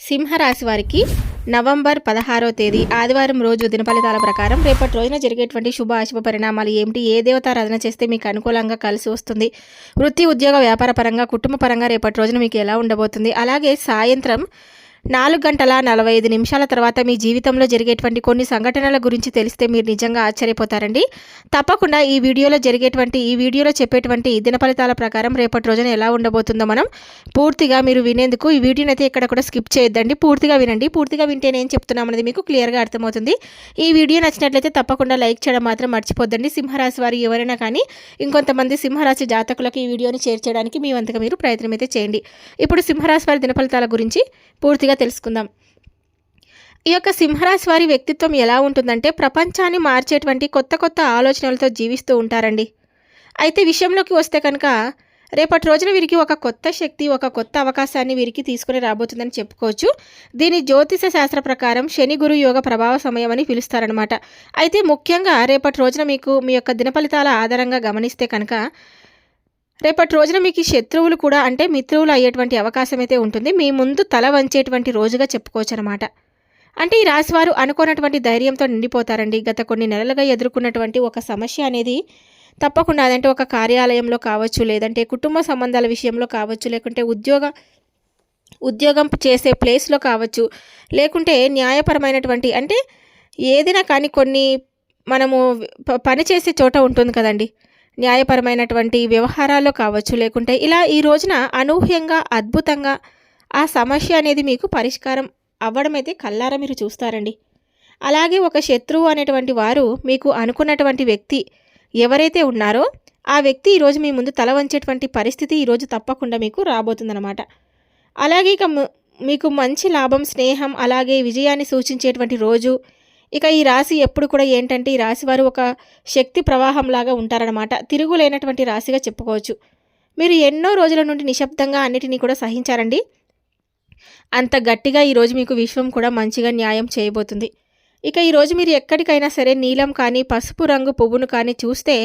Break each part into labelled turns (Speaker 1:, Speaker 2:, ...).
Speaker 1: సింహరాశి వారికి నవంబర్ పదహారో తేదీ ఆదివారం రోజు దినఫలితాల ప్రకారం రేపటి రోజున జరిగేటువంటి శుభ అశుభ పరిణామాలు ఏమిటి? ఏ దేవతారాధన చేస్తే మీకు అనుకూలంగా కలిసి వస్తుంది? వృత్తి ఉద్యోగ వ్యాపార పరంగా కుటుంబ పరంగా రేపటి రోజున మీకు ఎలా ఉండబోతుంది? అలాగే సాయంత్రం నాలుగు గంటల నలభై ఐదు నిమిషాల తర్వాత మీ జీవితంలో జరిగేటువంటి కొన్ని సంఘటనల గురించి తెలిస్తే మీరు నిజంగా ఆశ్చర్యపోతారండి. తప్పకుండా ఈ వీడియోలో జరిగేటువంటి ఈ వీడియోలో చెప్పేటువంటి దిన ఫలితాల ప్రకారం రేపటి రోజున ఎలా ఉండబోతుందో మనం పూర్తిగా మీరు వినేందుకు ఈ వీడియోని అయితే ఇక్కడ కూడా స్కిప్ చేయొద్దండి. పూర్తిగా వినండి. పూర్తిగా వింటే నేను చెప్తున్నామనేది మీకు క్లియర్గా అర్థమవుతుంది. ఈ వీడియో నచ్చినట్లయితే తప్పకుండా లైక్ చేయడం మాత్రం మర్చిపోద్దండి. సింహరాశి వారు ఎవరైనా కానీ ఇంకొంతమంది సింహరాశి జాతకులకు ఈ వీడియోని షేర్ చేయడానికి మీ వంతుగా మీరు ప్రయత్నం అయితే చేయండి. ఇప్పుడు సింహరాశి వారి దిన ఫలితాల గురించి పూర్తిగా తెలుసుకుందాం. ఈ యొక్క సింహరాశి వారి వ్యక్తిత్వం ఎలా ఉంటుందంటే ప్రపంచాన్ని మార్చేటువంటి కొత్త కొత్త ఆలోచనలతో జీవిస్తూ ఉంటారండి. అయితే విషయంలోకి వస్తే కనుక రేపటి రోజున వీరికి ఒక కొత్త శక్తి ఒక కొత్త అవకాశాన్ని వీరికి తీసుకుని రాబోతుందని చెప్పుకోవచ్చు. దీని జ్యోతిష శాస్త్ర ప్రకారం శని గురు యోగ ప్రభావ సమయం అని పిలుస్తారనమాట అయితే ముఖ్యంగా రేపటి రోజున మీకు మీ యొక్క దినఫలితాల ఆధారంగా గమనిస్తే కనుక రేపటి రోజున మీకు శత్రువులు కూడా అంటే మిత్రువులు అయ్యేటువంటి అవకాశం అయితే ఉంటుంది. మీ ముందు తల వంచేటువంటి రోజుగా చెప్పుకోవచ్చు అనమాట అంటే ఈ రాశివారు అనుకున్నటువంటి ధైర్యంతో నిండిపోతారండి. గత కొన్ని నెలలుగా ఎదుర్కొన్నటువంటి ఒక సమస్య అనేది తప్పకుండా అదంటే ఒక కార్యాలయంలో కావచ్చు లేదంటే కుటుంబ సంబంధాల విషయంలో కావచ్చు లేకుంటే ఉద్యోగ ఉద్యోగం చేసే ప్లేస్లో కావచ్చు లేకుంటే న్యాయపరమైనటువంటి అంటే ఏదైనా కానీ కొన్ని మనము ప- పని చేసే చోట ఉంటుంది కదండి. న్యాయపరమైనటువంటి వ్యవహారాల్లో కావచ్చు లేకుంటే ఇలా ఈ రోజున అనూహ్యంగా అద్భుతంగా ఆ సమస్య అనేది మీకు పరిష్కారం అవ్వడం అయితే కల్లారా మీరు చూస్తారండి. అలాగే ఒక శత్రువు అనేటువంటి వారు మీకు అనుకున్నటువంటి వ్యక్తి ఎవరైతే ఉన్నారో ఆ వ్యక్తి ఈరోజు మీ ముందు తల వంచేటువంటి పరిస్థితి ఈరోజు తప్పకుండా మీకు రాబోతుందన్నమాట. అలాగే ఇక మీకు మంచి లాభం స్నేహం అలాగే విజయాన్ని సూచించేటువంటి రోజు ఇక ఈ రాశి ఎప్పుడు కూడా ఏంటంటే ఈ రాశి వారు ఒక శక్తి ప్రవాహంలాగా ఉంటారనమాట తిరుగులేనటువంటి రాశిగా చెప్పుకోవచ్చు. మీరు ఎన్నో రోజుల నుండి నిశ్శబ్దంగా అన్నిటినీ కూడా సహించారండి. అంత గట్టిగా ఈరోజు మీకు విశ్వం కూడా మంచిగా న్యాయం చేయబోతుంది. ఇక ఈరోజు మీరు ఎక్కడికైనా సరే నీలం కానీ పసుపు రంగు పువ్వును కానీ చూస్తే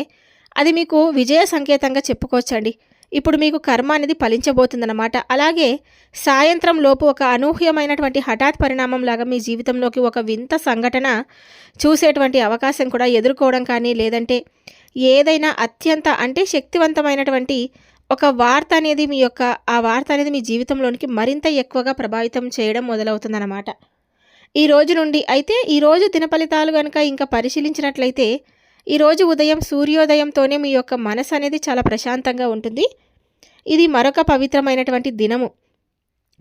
Speaker 1: అది మీకు విజయ సంకేతంగా చెప్పుకోవచ్చండి. ఇప్పుడు మీకు కర్మ అనేది ఫలించబోతుందన్నమాట. అలాగే సాయంత్రం లోపు ఒక అనూహ్యమైనటువంటి హఠాత్ పరిణామం లాగా మీ జీవితంలోకి ఒక వింత సంఘటన చూసేటువంటి అవకాశం కూడా ఎదుర్కోవడం కానీ లేదంటే ఏదైనా అత్యంత అంటే శక్తివంతమైనటువంటి ఒక వార్త అనేది మీ యొక్క ఆ వార్త అనేది మీ జీవితంలోనికి మరింత ఎక్కువగా ప్రభావితం చేయడం మొదలవుతుందన్నమాట. ఈ రోజు నుండి అయితే ఈరోజు దినఫలితాలు కనుక ఇంకా పరిశీలించినట్లయితే ఈరోజు ఉదయం సూర్యోదయంతోనే మీ యొక్క మనసు అనేది చాలా ప్రశాంతంగా ఉంటుంది. ఇది మరొక పవిత్రమైనటువంటి దినము.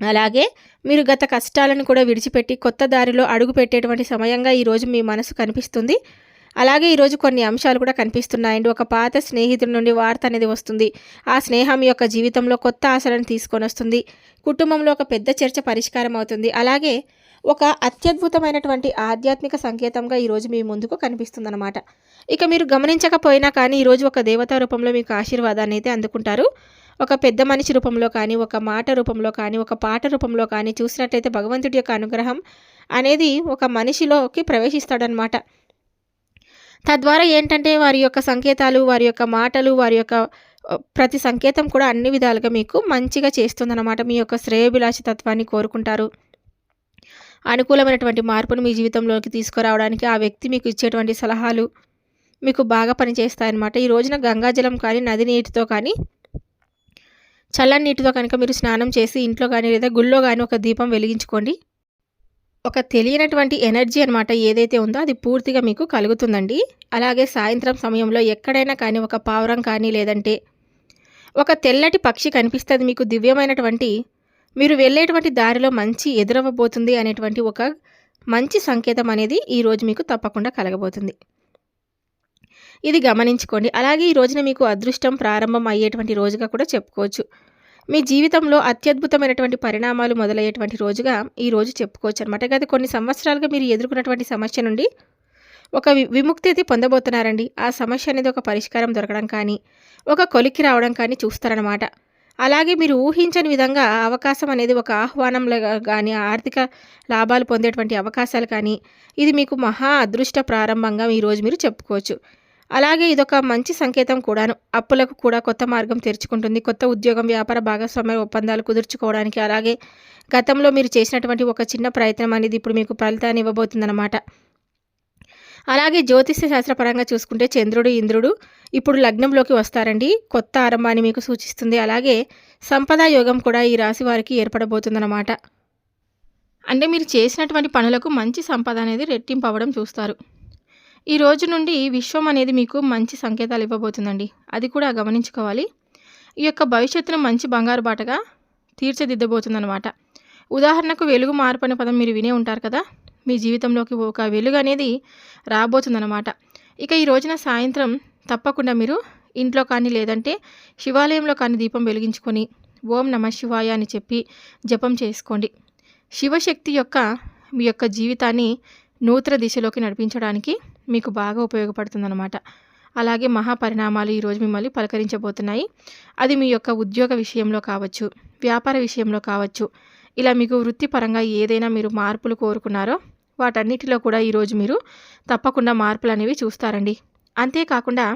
Speaker 1: అలాగే మీరు గత కష్టాలను కూడా విడిచిపెట్టి కొత్త దారిలో అడుగు పెట్టేటువంటి సమయంగా ఈరోజు మీ మనసు కనిపిస్తుంది. అలాగే ఈరోజు కొన్ని అంశాలు కూడా కనిపిస్తున్నాయండి. ఒక పాత స్నేహితుడి నుండి వార్త అనేది వస్తుంది. ఆ స్నేహం యొక్క జీవితంలో కొత్త ఆశలను తీసుకొని వస్తుంది. కుటుంబంలో ఒక పెద్ద చర్చ పరిష్కారం అవుతుంది. అలాగే ఒక అత్యద్భుతమైనటువంటి ఆధ్యాత్మిక సంకేతంగా ఈరోజు మీ ముందుకు కనిపిస్తుందన్నమాట. ఇక మీరు గమనించకపోయినా కానీ ఈరోజు ఒక దేవతా రూపంలో మీకు ఆశీర్వాదాన్ని అయితే అందుకుంటారు. ఒక పెద్ద మనిషి రూపంలో కానీ ఒక మాట రూపంలో కానీ ఒక పాట రూపంలో కానీ చూసినట్లయితే భగవంతుడి యొక్క అనుగ్రహం అనేది ఒక మనిషిలోకి ప్రవేశిస్తాడనమాట తద్వారా ఏంటంటే వారి యొక్క సంకేతాలు వారి యొక్క మాటలు వారి యొక్క ప్రతి సంకేతం కూడా అన్ని విధాలుగా మీకు మంచిగా చేస్తుందన్నమాట. మీ యొక్క శ్రేయోభిలాషి తత్వాన్ని కోరుకుంటారు. అనుకూలమైనటువంటి మార్పును మీ జీవితంలోకి తీసుకురావడానికి ఆ వ్యక్తి మీకు ఇచ్చేటువంటి సలహాలు మీకు బాగా పనిచేస్తాయన్నమాట. ఈ రోజున గంగాజలం కానీ నది నీటితో కానీ చల్లని నీటితో కనుక మీరు స్నానం చేసి ఇంట్లో కానీ లేదా గుళ్ళో కానీ ఒక దీపం వెలిగించుకోండి. ఒక తెలియనటువంటి ఎనర్జీ అనమాట ఏదైతే ఉందో అది పూర్తిగా మీకు కలుగుతుందండి. అలాగే సాయంత్రం సమయంలో ఎక్కడైనా కానీ ఒక పావురం కానీ లేదంటే ఒక తెల్లటి పక్షి కనిపిస్తుంది మీకు దివ్యమైనటువంటి మీరు వెళ్ళేటువంటి దారిలో మంచి ఎదురవ్వబోతుంది అనేటువంటి ఒక మంచి సంకేతం అనేది ఈరోజు మీకు తప్పకుండా కలగబోతుంది. ఇది గమనించుకోండి. అలాగే ఈ రోజున మీకు అదృష్టం ప్రారంభం అయ్యేటువంటి రోజుగా కూడా చెప్పుకోవచ్చు. మీ జీవితంలో అత్యద్భుతమైనటువంటి పరిణామాలు మొదలయ్యేటువంటి రోజుగా ఈ రోజు చెప్పుకోవచ్చు అనమాట గత కొన్ని సంవత్సరాలుగా మీరు ఎదుర్కొన్నటువంటి సమస్య నుండి ఒక విముక్తి అయితే పొందబోతున్నారండి. ఆ సమస్య అనేది ఒక పరిష్కారం దొరకడం కానీ ఒక కొలిక్కి రావడం కానీ చూస్తారనమాట అలాగే మీరు ఊహించని విధంగా అవకాశం అనేది ఒక ఆహ్వానంలో కానీ ఆర్థిక లాభాలు పొందేటువంటి అవకాశాలు కానీ ఇది మీకు మహా అదృష్ట ప్రారంభంగా ఈరోజు మీరు చెప్పుకోవచ్చు. అలాగే ఇదొక మంచి సంకేతం కూడాను. అప్పులకు కూడా కొత్త మార్గం తెరుచుకుంటుంది. కొత్త ఉద్యోగం వ్యాపార భాగస్వామ్య ఒప్పందాలు కుదుర్చుకోవడానికి అలాగే గతంలో మీరు చేసినటువంటి ఒక చిన్న ప్రయత్నం అనేది ఇప్పుడు మీకు ఫలితాన్ని ఇవ్వబోతుందన్నమాట. అలాగే జ్యోతిష్య శాస్త్రపరంగా చూసుకుంటే చంద్రుడు ఇంద్రుడు ఇప్పుడు లగ్నంలోకి వస్తారండి. కొత్త ఆరంభాన్ని మీకు సూచిస్తుంది. అలాగే సంపద యోగం కూడా ఈ రాశి వారికి ఏర్పడబోతుందన్నమాట. అంటే మీరు చేసినటువంటి పనులకు మంచి సంపద అనేది రెట్టింపు అవ్వడం చూస్తారు. ఈ రోజు నుండి విశ్వం అనేది మీకు మంచి సంకేతాలు ఇవ్వబోతుందండి. అది కూడా గమనించుకోవాలి. ఈ యొక్క భవిష్యత్తును మంచి బంగారు బాటగా తీర్చిదిద్దబోతుందన్నమాట. ఉదాహరణకు వెలుగు మార్పు అనే పదం మీరు వినే ఉంటారు కదా? మీ జీవితంలోకి ఒక వెలుగు అనేది రాబోతుందన్నమాట. ఇక ఈ రోజున సాయంత్రం తప్పకుండా మీరు ఇంట్లో కానీ లేదంటే శివాలయంలో కానీ దీపం వెలిగించుకొని ఓం నమ శివాయ అని చెప్పి జపం చేసుకోండి. శివశక్తి యొక్క మీ యొక్క జీవితాన్ని నూతన దిశలోకి నడిపించడానికి మీకు బాగా ఉపయోగపడుతుందన్నమాట. అలాగే మహాపరిణామాలు ఈరోజు మిమ్మల్ని పలకరించబోతున్నాయి. అది మీ యొక్క ఉద్యోగ విషయంలో కావచ్చు వ్యాపార విషయంలో కావచ్చు. ఇలా మీకు వృత్తిపరంగా ఏదైనా మీరు మార్పులు కోరుకున్నారో వాటన్నిటిలో కూడా ఈరోజు మీరు తప్పకుండా మార్పులు అనేవి చూస్తారండి. అంతేకాకుండా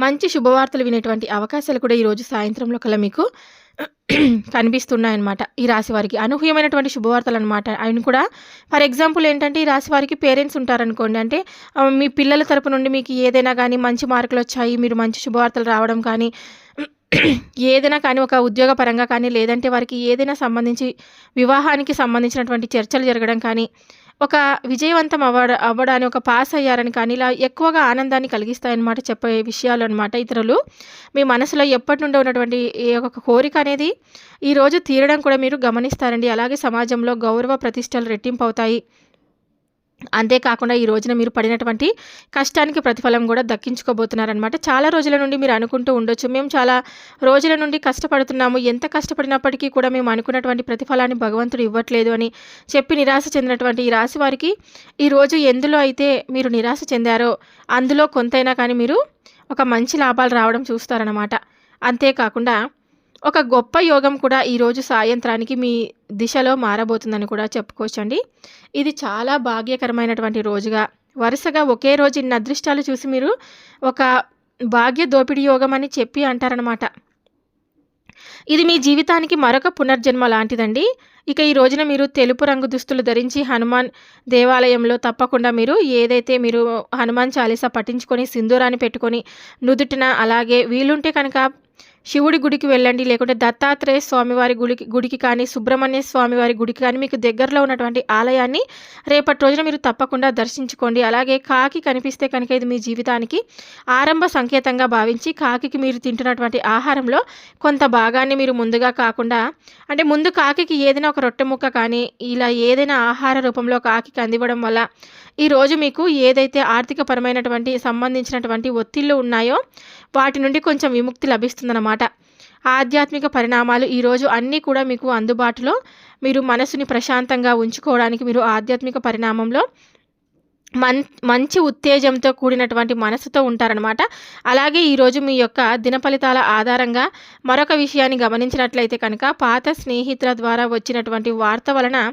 Speaker 1: మంచి శుభవార్తలు వినేటువంటి అవకాశాలు కూడా ఈరోజు సాయంత్రంలో కల మీకు కనిపిస్తున్నాయన్నమాట ఈ రాశి వారికి. అనూహ్యమైనటువంటి శుభవార్తలు అనమాట ఆయన కూడా ఫర్ ఎగ్జాంపుల్ ఏంటంటే ఈ రాశి వారికి పేరెంట్స్ ఉంటారనుకోండి అంటే మీ పిల్లల తరపు నుండి మీకు ఏదైనా కానీ మంచి మార్కులు వచ్చాయి మీరు మంచి శుభవార్తలు రావడం కానీ ఏదైనా కానీ ఒక ఉద్యోగపరంగా కానీ లేదంటే వారికి ఏదైనా సంబంధించి వివాహానికి సంబంధించినటువంటి చర్చలు జరగడం కానీ ఒక విజయవంతం అవ్వడ అవ్వడాన్ని ఒక పాస్ అయ్యారని కానీ ఇలా ఎక్కువగా ఆనందాన్ని కలిగిస్తాయన్నమాట చెప్పే విషయాలు అనమాట ఇతరులు. మీ మనసులో ఎప్పటి నుండి ఉన్నటువంటి ఈ ఒక కోరిక అనేది ఈరోజు తీరడం కూడా మీరు గమనిస్తారండి. అలాగే సమాజంలో గౌరవ ప్రతిష్టలు రెట్టింపు అవుతాయి అంతేకాకుండా ఈ రోజున మీరు పడినటువంటి కష్టానికి ప్రతిఫలం కూడా దక్కించుకోబోతున్నారనమాట చాలా రోజుల నుండి మీరు అనుకుంటూ ఉండొచ్చు. మేము చాలా రోజుల నుండి కష్టపడుతున్నాము. ఎంత కష్టపడినప్పటికీ కూడా మేము అనుకున్నటువంటి ప్రతిఫలాన్ని భగవంతుడు ఇవ్వట్లేదు అని చెప్పి నిరాశ చెందినటువంటి ఈ రాశి వారికి ఈరోజు ఎందులో అయితే మీరు నిరాశ చెందారో అందులో కొంతైనా కానీ మీరు ఒక మంచి లాభాలు రావడం చూస్తారనమాట అంతేకాకుండా ఒక గొప్ప యోగం కూడా ఈరోజు సాయంత్రానికి మీ దిశలో మారబోతుందని కూడా చెప్పుకోవచ్చండి. ఇది చాలా భాగ్యకరమైనటువంటి రోజుగా వరుసగా ఒకే రోజు ఇన్ని అదృష్టాలు చూసి మీరు ఒక భాగ్య దోపిడీ యోగం అని చెప్పి అంటారనమాట ఇది మీ జీవితానికి మరొక పునర్జన్మ లాంటిదండి. ఇక ఈ రోజున మీరు తెలుపు రంగు దుస్తులు ధరించి హనుమాన్ దేవాలయంలో తప్పకుండా మీరు ఏదైతే మీరు హనుమాన్ చాలీసా పట్టించుకొని సింధూరాన్ని పెట్టుకొని నుదుటిన అలాగే వీలుంటే కనుక శివుడి గుడికి వెళ్ళండి లేకుంటే దత్తాత్రేయ స్వామివారి గుడికి గుడికి కానీ సుబ్రహ్మణ్య స్వామివారి గుడికి కానీ మీకు దగ్గరలో ఉన్నటువంటి ఆలయాన్ని రేపటి రోజున మీరు తప్పకుండా దర్శించుకోండి. అలాగే కాకి కనిపిస్తే కనుక ఇది మీ జీవితానికి ఆరంభ సంకేతంగా భావించి కాకి మీరు తింటున్నటువంటి ఆహారంలో కొంత భాగాన్ని మీరు ముందుగా కాకుండా అంటే ముందు కాకికి ఏదైనా ఒక రొట్టె ముక్క కానీ ఇలా ఏదైనా ఆహార రూపంలో కాకి అందివ్వడం వల్ల ఈరోజు మీకు ఏదైతే ఆర్థికపరమైనటువంటి సంబంధించినటువంటి ఒత్తిళ్ళు ఉన్నాయో వాటి నుండి కొంచెం విముక్తి లభిస్తుందన్నమాట. ఆధ్యాత్మిక పరిణామాలు ఈరోజు అన్నీ కూడా మీకు అందుబాటులో. మీరు మనసుని ప్రశాంతంగా ఉంచుకోవడానికి మీరు ఆధ్యాత్మిక పరిణామంలో మన్ మంచి ఉత్తేజంతో కూడినటువంటి మనసుతో ఉంటారనమాట అలాగే ఈరోజు మీ యొక్క దిన ఫలితాల ఆధారంగా మరొక విషయాన్ని గమనించినట్లయితే కనుక పాత స్నేహితుల ద్వారా వచ్చినటువంటి వార్త వలన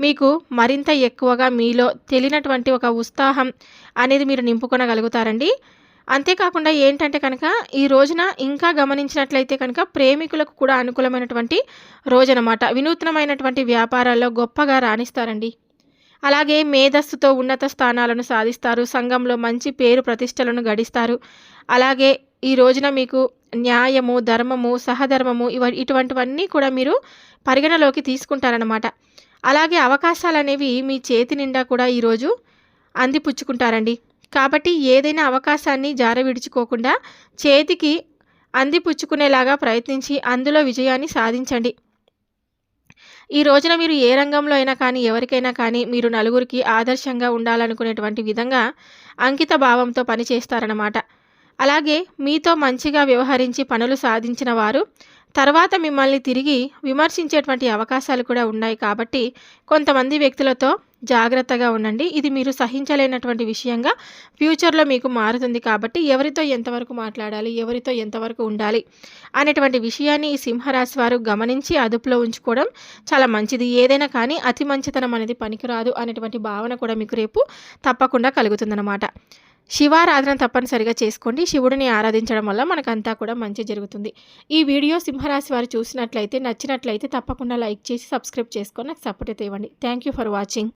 Speaker 1: మీకు మరింత ఎక్కువగా మీలో తెలియనటువంటి ఒక ఉత్సాహం అనేది మీరు నింపుకొనగలుగుతారండి. అంతేకాకుండా ఏంటంటే కనుక ఈ రోజున ఇంకా గమనించినట్లయితే కనుక ప్రేమికులకు కూడా అనుకూలమైనటువంటి రోజనమాట. వినూత్నమైనటువంటి వ్యాపారాల్లో గొప్పగా రాణిస్తారండి. అలాగే మేధస్సుతో ఉన్నత స్థానాలను సాధిస్తారు. సంఘంలో మంచి పేరు ప్రతిష్టలను గడిస్తారు. అలాగే ఈ రోజున మీకు న్యాయము ధర్మము సహధర్మము ఇవ ఇటువంటివన్నీ కూడా మీరు పరిగణలోకి తీసుకుంటారనమాట అలాగే అవకాశాలు అనేవి మీ చేతి నిండా కూడా ఈరోజు అందిపుచ్చుకుంటారండి. కాబట్టి ఏదైనా అవకాశాన్ని జార విడుచుకోకుండా చేతికి అందిపుచ్చుకునేలాగా ప్రయత్నించి అందులో విజయాన్ని సాధించండి. ఈ రోజున మీరు ఏ రంగంలో అయినా కానీ ఎవరికైనా కానీ మీరు నలుగురికి ఆదర్శంగా ఉండాలనుకునేటువంటి విధంగా అంకిత భావంతో పనిచేస్తారన్నమాట. అలాగే మీతో మంచిగా వ్యవహరించి పనులు సాధించిన వారు తర్వాత మిమ్మల్ని తిరిగి విమర్శించేటువంటి అవకాశాలు కూడా ఉన్నాయి కాబట్టి కొంతమంది వ్యక్తులతో జాగ్రత్తగా ఉండండి. ఇది మీరు సహించలేనటువంటి విషయంగా ఫ్యూచర్లో మీకు మారుతుంది కాబట్టి ఎవరితో ఎంతవరకు మాట్లాడాలి ఎవరితో ఎంతవరకు ఉండాలి అనేటువంటి విషయాన్ని ఈ సింహరాశి వారు గమనించి అదుపులో ఉంచుకోవడం చాలా మంచిది. ఏదైనా కానీ అతి మంచితనం అనేది పనికిరాదు అనేటువంటి భావన కూడా మీకు రేపు తప్పకుండా కలుగుతుందన్నమాట. శివారాధన తప్పనిసరిగా చేసుకోండి. శివుడిని ఆరాధించడం వల్ల మనకంతా కూడా మంచి జరుగుతుంది. ఈ వీడియో సింహరాశి వారు చూసినట్లయితే నచ్చినట్లయితే తప్పకుండా లైక్ చేసి సబ్స్క్రైబ్ చేసుకొని నాకు సపోర్ట్ అయితే ఇవ్వండి. Thank you for watching.